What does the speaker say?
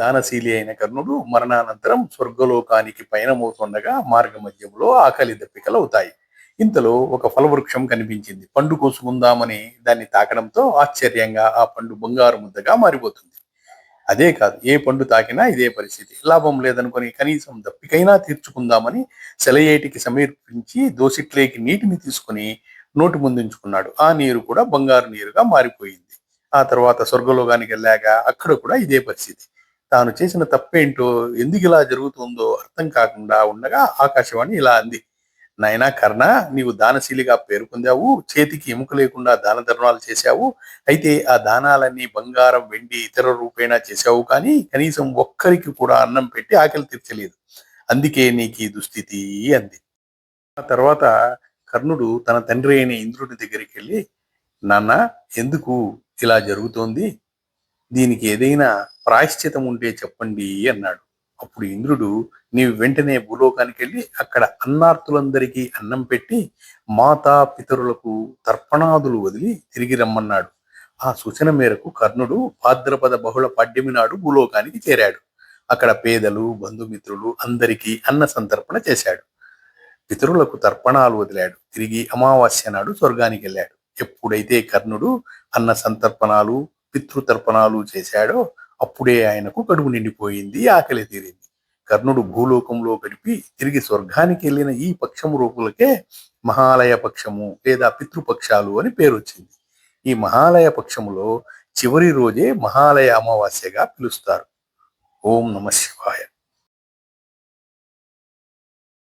దానశీలి అయిన కర్ణుడు మరణానంతరం స్వర్గలోకానికి పయనమవుతుండగా మార్గ మధ్యంలో ఆకలి దప్పికలవుతాయి. ఇంతలో ఒక ఫలవృక్షం కనిపించింది. పండు కోసుకుందామని దాన్ని తాకడంతో ఆశ్చర్యంగా ఆ పండు బంగారు ముద్దగా మారిపోతుంది. అదే కాదు ఏ పండు తాకినా ఇదే పరిస్థితి. లాభం లేదనుకొని కనీసం దప్పికైనా తీర్చుకుందామని సెలయేటికి సమర్పించి దోసిట్లేకి నీటిని తీసుకుని నోటి ముందుంచుకున్నాడు. ఆ నీరు కూడా బంగారు నీరుగా మారిపోయింది. ఆ తర్వాత స్వర్గలోకానికి వెళ్ళాక అక్కడ కూడా ఇదే పరిస్థితి. తాను చేసిన తప్పేంటో ఎందుకు ఇలా జరుగుతుందో అర్థం కాకుండా ఉండగా ఆకాశవాణి ఇలా అంది. నాయనా కర్ణ నీవు దానశీలిగా పేరు పొందావు చేతికి ఎముక లేకుండా దాన ధర్మాలు చేశావు అయితే ఆ దానాలన్నీ బంగారం వెండి ఇతర రూపేణా చేశావు కానీ కనీసం ఒక్కరికి కూడా అన్నం పెట్టి ఆకలి తీర్చలేదు. అందుకే నీకు ఈ దుస్థితి అంది. ఆ తర్వాత కర్ణుడు తన తండ్రి అయిన ఇంద్రుడి దగ్గరికి వెళ్ళి నాన్న ఎందుకు ఇలా జరుగుతోంది? దీనికి ఏదైనా ప్రాయశ్చితం ఉంటే చెప్పండి అన్నాడు. అప్పుడు ఇంద్రుడు నీవు వెంటనే భూలోకానికి వెళ్ళి అక్కడ అన్నార్తులందరికీ అన్నం పెట్టి మాతా పితరులకు తర్పణాదులు వదిలి తిరిగి రమ్మన్నాడు. ఆ సూచన మేరకు కర్ణుడు భాద్రపద బహుళ పాడ్యమి నాడు భూలోకానికి చేరాడు. అక్కడ పేదలు బంధుమిత్రులు అందరికీ అన్న సంతర్పణ చేశాడు. పితరులకు తర్పణాలు వదిలాడు. తిరిగి అమావాస్య నాడు స్వర్గానికి వెళ్ళాడు. ఎప్పుడైతే కర్ణుడు అన్న సంతర్పణాలు పితృతర్పణాలు చేశాడో అప్పుడే ఆయనకు కడుపు నిండిపోయింది ఆకలి తీరింది. కర్ణుడు భూలోకంలో గడిపి తిరిగి స్వర్గానికి వెళ్ళిన ఈ పక్షము రూపులకే మహాలయ పక్షము లేదా పితృపక్షాలు అని పేరు వచ్చింది ఈ మహాలయ పక్షములో చివరి రోజే మహాలయ అమావాస్యగా పిలుస్తారు. ఓం నమ శివాయ.